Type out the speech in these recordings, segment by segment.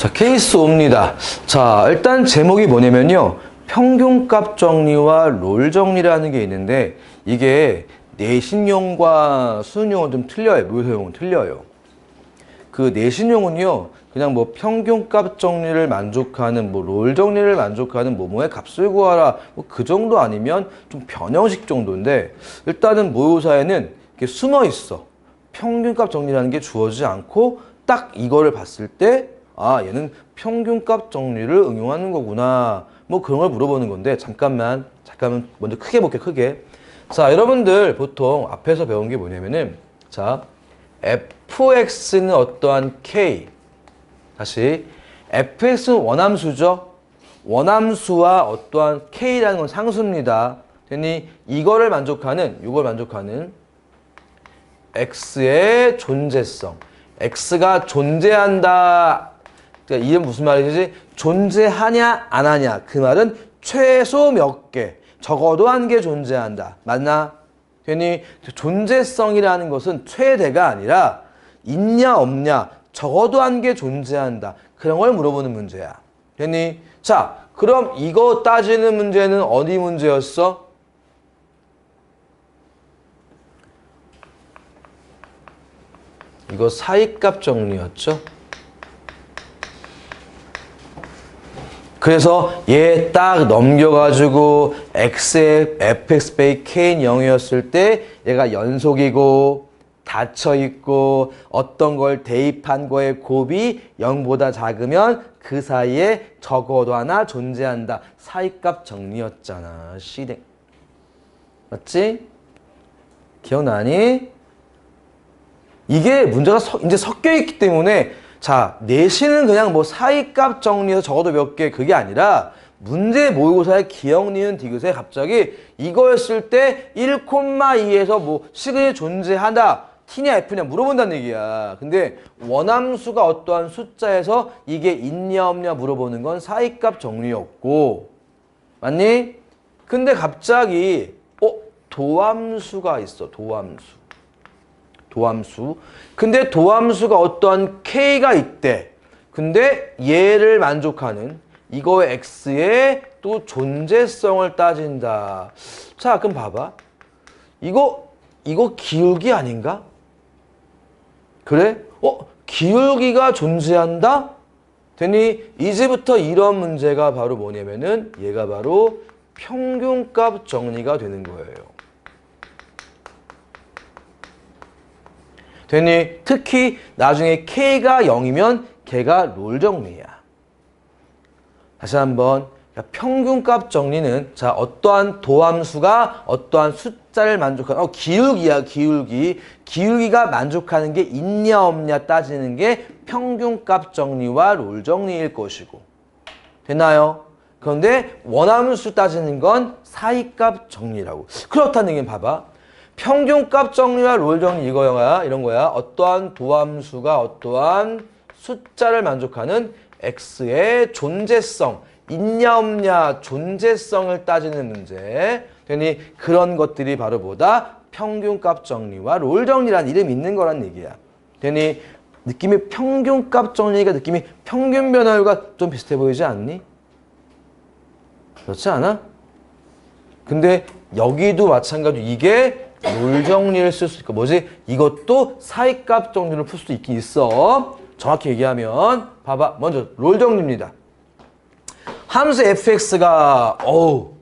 자, 케이스 5입니다. 자, 일단 제목이 뭐냐면요. 평균값 정리와 롤 정리라는 게 있는데 이게 내신용과 수능용은 좀 틀려요. 모의사용은 틀려요. 그 내신용은요. 그냥 뭐 평균값 정리를 만족하는 뭐 롤 정리를 만족하는 뭐뭐의 값을 구하라 뭐 그 정도 아니면 좀 변형식 정도인데 일단은 모의고사에는 이게 숨어 있어 평균값 정리라는 게 주어지지 않고 딱 이거를 봤을 때 아 얘는 평균값 정리를 응용하는 거구나 뭐 그런 걸 물어보는 건데 잠깐만 잠깐만 먼저 크게 볼게 크게 자 여러분들 보통 앞에서 배운 게 뭐냐면은 자 fx는 어떠한 k 다시 fx는 원함수죠. 원함수와 어떠한 k라는 건 상수입니다. 되니 이거를 만족하는 이걸 만족하는 x의 존재성. x가 존재한다. 그러니까 이게 무슨 말이지? 존재하냐 안 하냐. 그 말은 최소 몇 개, 적어도 한 개 존재한다. 맞나? 괜히 존재성이라는 것은 최대가 아니라 있냐 없냐 적어도 한 개 존재한다. 그런 걸 물어보는 문제야. 괜히 자 그럼 이거 따지는 문제는 어디 문제였어? 이거 사이값 정리였죠? 그래서 얘 딱 넘겨가지고 x의 fx 베이 k는 0이었을 때 얘가 연속이고 닫혀있고 어떤 걸 대입한 거의 곱이 0보다 작으면 그 사이에 적어도 하나 존재한다. 사이값 정리였잖아. 시댁. 맞지? 기억나니? 이게 문제가 서- 이제 섞여 있기 때문에 자 내신은 그냥 뭐 사이값 정리해서 적어도 몇 개 그게 아니라 문제 모의고사의 기억 니은 디귿에 갑자기 이거였을 때 1,2에서 뭐 시근이 존재하다 T냐 F냐 물어본다는 얘기야 근데 원함수가 어떠한 숫자에서 이게 있냐 없냐 물어보는 건 사이값 정리였고 맞니? 근데 갑자기 어? 도함수가 있어 도함수 도함수. 근데 도함수가 어떠한 k가 있대. 근데 얘를 만족하는 이거의 x의 또 존재성을 따진다. 자, 그럼 봐봐. 이거 이거 기울기 아닌가? 그래? 어, 기울기가 존재한다? 되니 이제부터 이런 문제가 바로 뭐냐면은 얘가 바로 평균값 정리가 되는 거예요. 되니 특히 나중에 k가 0이면 걔가 롤 정리야. 다시 한번 그러니까 평균값 정리는 자 어떠한 도함수가 어떠한 숫자를 만족하는 어 기울기야 기울기 기울기가 만족하는 게 있냐 없냐 따지는 게 평균값 정리와 롤 정리일 것이고 되나요? 그런데 원함수 따지는 건 사이값 정리라고 그렇다는 얘기는 봐봐 평균값 정리와 롤 정리 이거야 이런 거야 어떠한 도함수가 어떠한 숫자를 만족하는 x의 존재성 있냐 없냐 존재성을 따지는 문제 되니 그런 것들이 바로 뭐다 평균값 정리와 롤 정리라는 이름이 있는 거란 얘기야 되니 느낌이 평균값 정리가 느낌이 평균 변화율과 좀 비슷해 보이지 않니? 그렇지 않아? 근데 여기도 마찬가지로 이게 롤 정리를 쓸 수 있고 뭐지? 이것도 사이값 정리를 풀 수도 있긴 있어. 정확히 얘기하면 봐봐. 먼저 롤 정리입니다. 함수 fx가 어우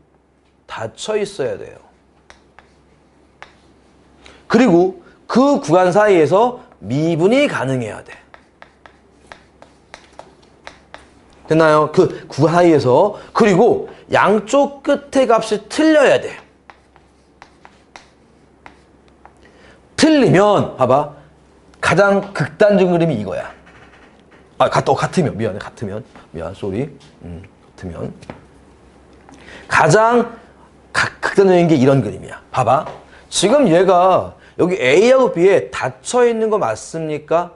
닫혀 있어야 돼요. 그리고 그 구간 사이에서 미분이 가능해야 돼. 됐나요? 그 구간 사이에서 그리고 양쪽 끝의 값이 틀려야 돼. 틀리면 봐봐 가장 극단적인 그림이 이거야. 아 같, 어, 같으면 미안해 같으면 미안 쏘리 음, 같으면 가장 각- 극단적인 게 이런 그림이야. 봐봐 지금 얘가 여기 A하고 B에 닫혀 있는 거 맞습니까?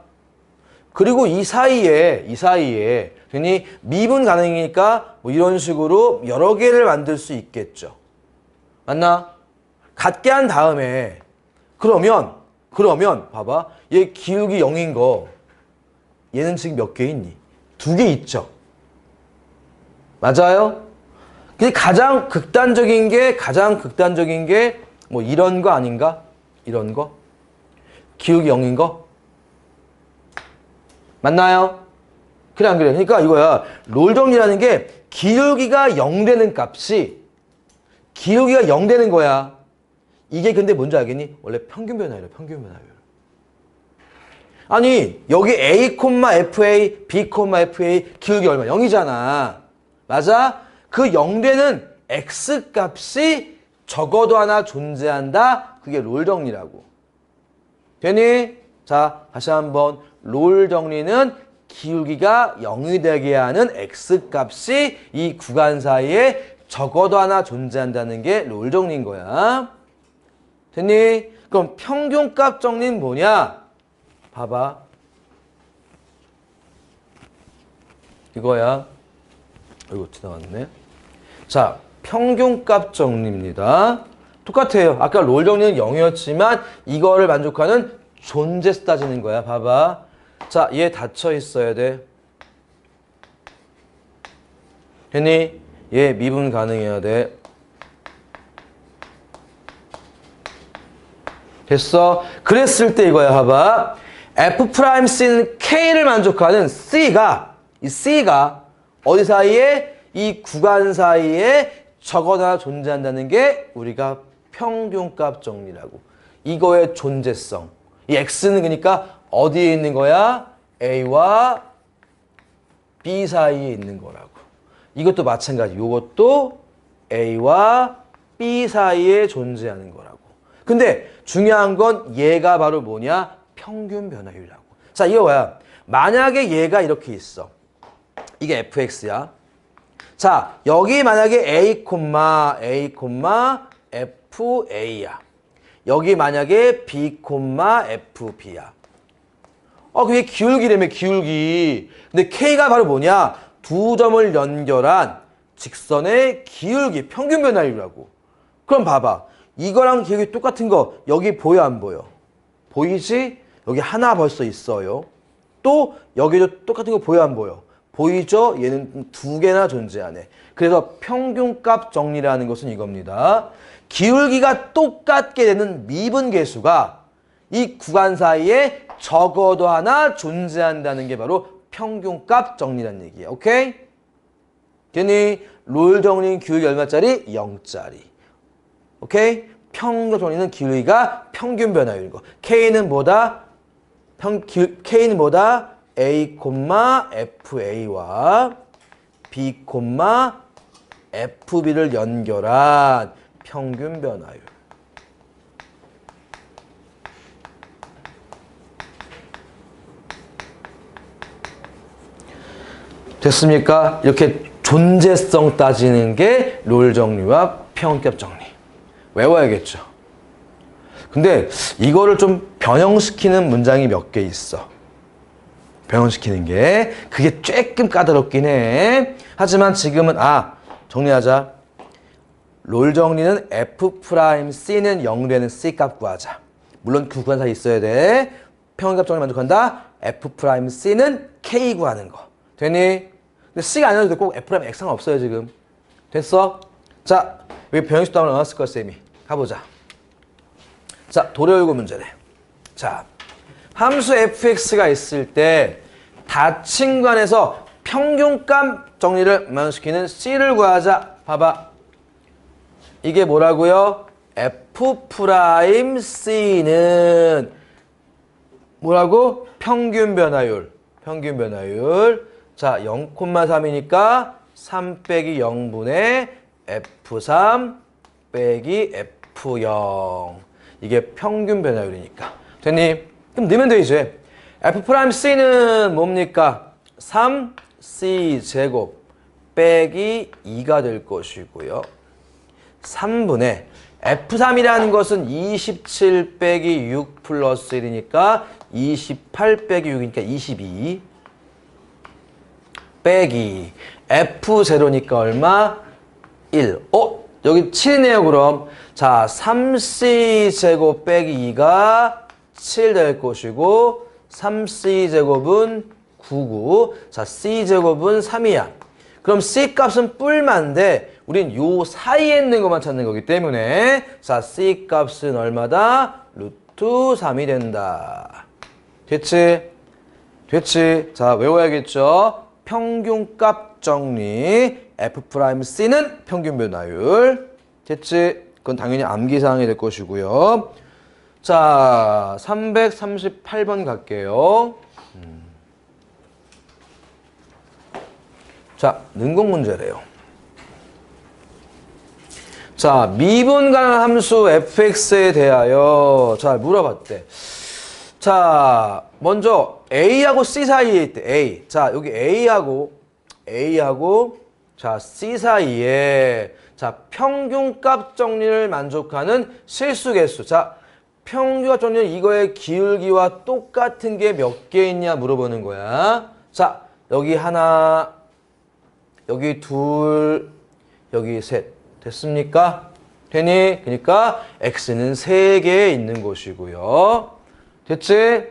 그리고 이 사이에 이 사이에 괜히 미분 가능이니까 뭐 이런 식으로 여러 개를 만들 수 있겠죠. 맞나? 같게 한 다음에 그러면 그러면 봐봐 얘 기울기 0인 거 얘는 지금 몇 개 있니? 두 개 있죠. 맞아요? 근데 가장 극단적인 게 가장 극단적인 게 뭐 이런 거 아닌가? 이런 거? 기울기 0인 거? 맞나요? 그래 안 그래? 그러니까 이거야. 롤 정리라는 게 기울기가 0 되는 값이 기울기가 0 되는 거야. 이게 근데 뭔지 알겠니? 원래 평균 변화율이야. 평균 변화율. 아니 여기 A, FA, B, FA 기울기 얼마? 0이잖아. 맞아? 그 0 되는 X 값이 적어도 하나 존재한다. 그게 롤 정리라고. 되니? 자, 다시 한번 롤 정리는 기울기가 0이 되게 하는 X 값이 이 구간 사이에 적어도 하나 존재한다는 게 롤 정리인 거야. 됐니? 그럼 평균값 정리는 뭐냐? 봐봐. 이거야. 이거 지나갔네. 자, 평균값 정리입니다. 똑같아요. 아까 롤 정리는 0이었지만 이거를 만족하는 존재수 따지는 거야. 봐봐. 자, 얘 닫혀 있어야 돼. 됐니? 얘 미분 가능해야 돼. 됐어? 그랬을 때 이거야, 봐봐. F'C는 K를 만족하는 C가, 이 C가 어디 사이에? 이 구간 사이에 적어다 존재한다는 게 우리가 평균값 정리라고. 이거의 존재성. 이 X는 그러니까 어디에 있는 거야? A와 B 사이에 있는 거라고. 이것도 마찬가지. 이것도 A와 B 사이에 존재하는 거라고. 근데 중요한 건 얘가 바로 뭐냐? 평균 변화율이라고. 자, 이거 뭐야? 만약에 얘가 이렇게 있어. 이게 fx야. 자, 여기 만약에 a, a, fa야. 여기 만약에 b, fb야. 어, 그게 기울기라며, 기울기. 근데 k가 바로 뭐냐? 두 점을 연결한 직선의 기울기, 평균 변화율이라고. 그럼 봐봐. 이거랑 기울기 똑같은 거 여기 보여 안 보여? 보이지? 여기 하나 벌써 있어요. 또 여기도 똑같은 거 보여 안 보여? 보이죠? 얘는 두 개나 존재하네. 그래서 평균값 정리라는 것은 이겁니다. 기울기가 똑같게 되는 미분계수가 이 구간 사이에 적어도 하나 존재한다는 게 바로 평균값 정리라는 얘기야. 오케이? 괜히 롤 정리는 기울기 얼마짜리? 0짜리. 오케이? 평균 정리는 기울기가 평균 변화율인 거. K는 뭐다? 평, 기, K는 뭐다? A, FA와 B, FB를 연결한 평균 변화율. 됐습니까? 이렇게 존재성 따지는 게 롤 정리와 평균값 정리. 외워야겠죠. 근데 이거를 좀 변형시키는 문장이 몇 개 있어. 변형시키는 게 그게 조금 까다롭긴 해. 하지만 지금은 아 정리하자. 롤 정리는 F'C는 0 되는 C 값 구하자. 물론 그 구간 사이 있어야 돼. 평균값 정리 만족한다. F'C는 K 구하는 거. 되니? 근데 C가 아니어도 꼭 F'X 상 없어요 지금. 됐어? 자, 여기 변형식 답을 나왔을 거야 쌤이. 가보자. 자, 도려열고 문제네. 자, 함수 fx가 있을 때 닫힌 관에서 평균값 정리를 만족시키는 c를 구하자. 봐봐. 이게 뭐라고요? f'c는 뭐라고? 평균 변화율. 평균 변화율. 자, 0,3이니까 3 빼기 0분의 f3 빼기 f0. 이게 평균 변화율이니까. 됐니? 그럼 넣으면 되지. F'C는 뭡니까? 3C 제곱 빼기 2가 될 것이고요. 3분의 F3이라는 것은 27 빼기 6 플러스 1이니까 28 빼기 6이니까 22 빼기 F0니까 얼마? 1. 어? 여기 7이네요 그럼. 자 3C 제곱 빼기 2가 7 될 것이고 3C 제곱은 9고 자 C제곱은 3이야. 그럼 C 값은 뿔만데 우린 요 사이에 있는 것만 찾는 거기 때문에 자 C 값은 얼마다? 루트 3이 된다. 됐지? 됐지? 자 외워야겠죠? 평균값 정리 F'C는 평균 변화율 됐지? 그건 당연히 암기사항이 될 것이고요. 자 338번 갈게요. 자, 능공 문제래요. 자, 미분가능 함수 fx에 대하여 자, 물어봤대. 자, 먼저 a하고 c 사이에 있대. a. 자, 여기 a하고 a하고 자, c 사이에 자, 평균값 정리를 만족하는 실수 개수. 자, 평균값 정리는 이거의 기울기와 똑같은 게 몇 개 있냐 물어보는 거야. 자, 여기 하나 여기 둘, 여기 셋. 됐습니까? 되니? 그러니까 x는 세개 있는 것이고요. 됐지?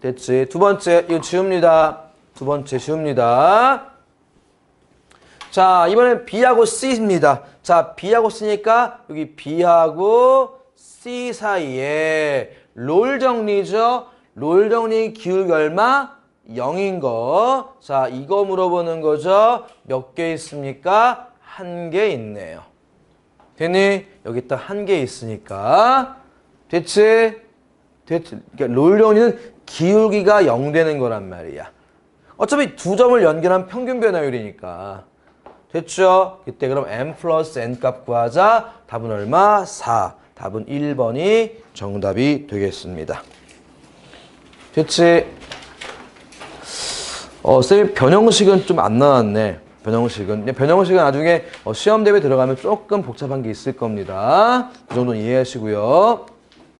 됐지? 두 번째, 이거 지웁니다. 두 번째 지웁니다. 자, 이번엔 B하고 C입니다. 자, B하고 C니까 여기 B하고 C 사이에 롤 정리죠. 롤 정리 기울기 얼마? 0인 거. 자, 이거 물어보는 거죠. 몇 개 있습니까? 한 개 있네요. 됐니? 여기 딱 한 개 있으니까. 됐지? 됐지? 그러니까 롤 정리는 기울기가 0 되는 거란 말이야. 어차피 두 점을 연결한 평균 변화율이니까. 됐죠? 이때 그럼 n 플러스 n 값 구하자. 답은 얼마? 4. 답은 1번이 정답이 되겠습니다. 됐지? 어, 쌤 변형식은 좀 안 나왔네. 변형식은. 변형식은 나중에 어, 시험 대회 들어가면 조금 복잡한 게 있을 겁니다. 그 정도는 이해하시고요.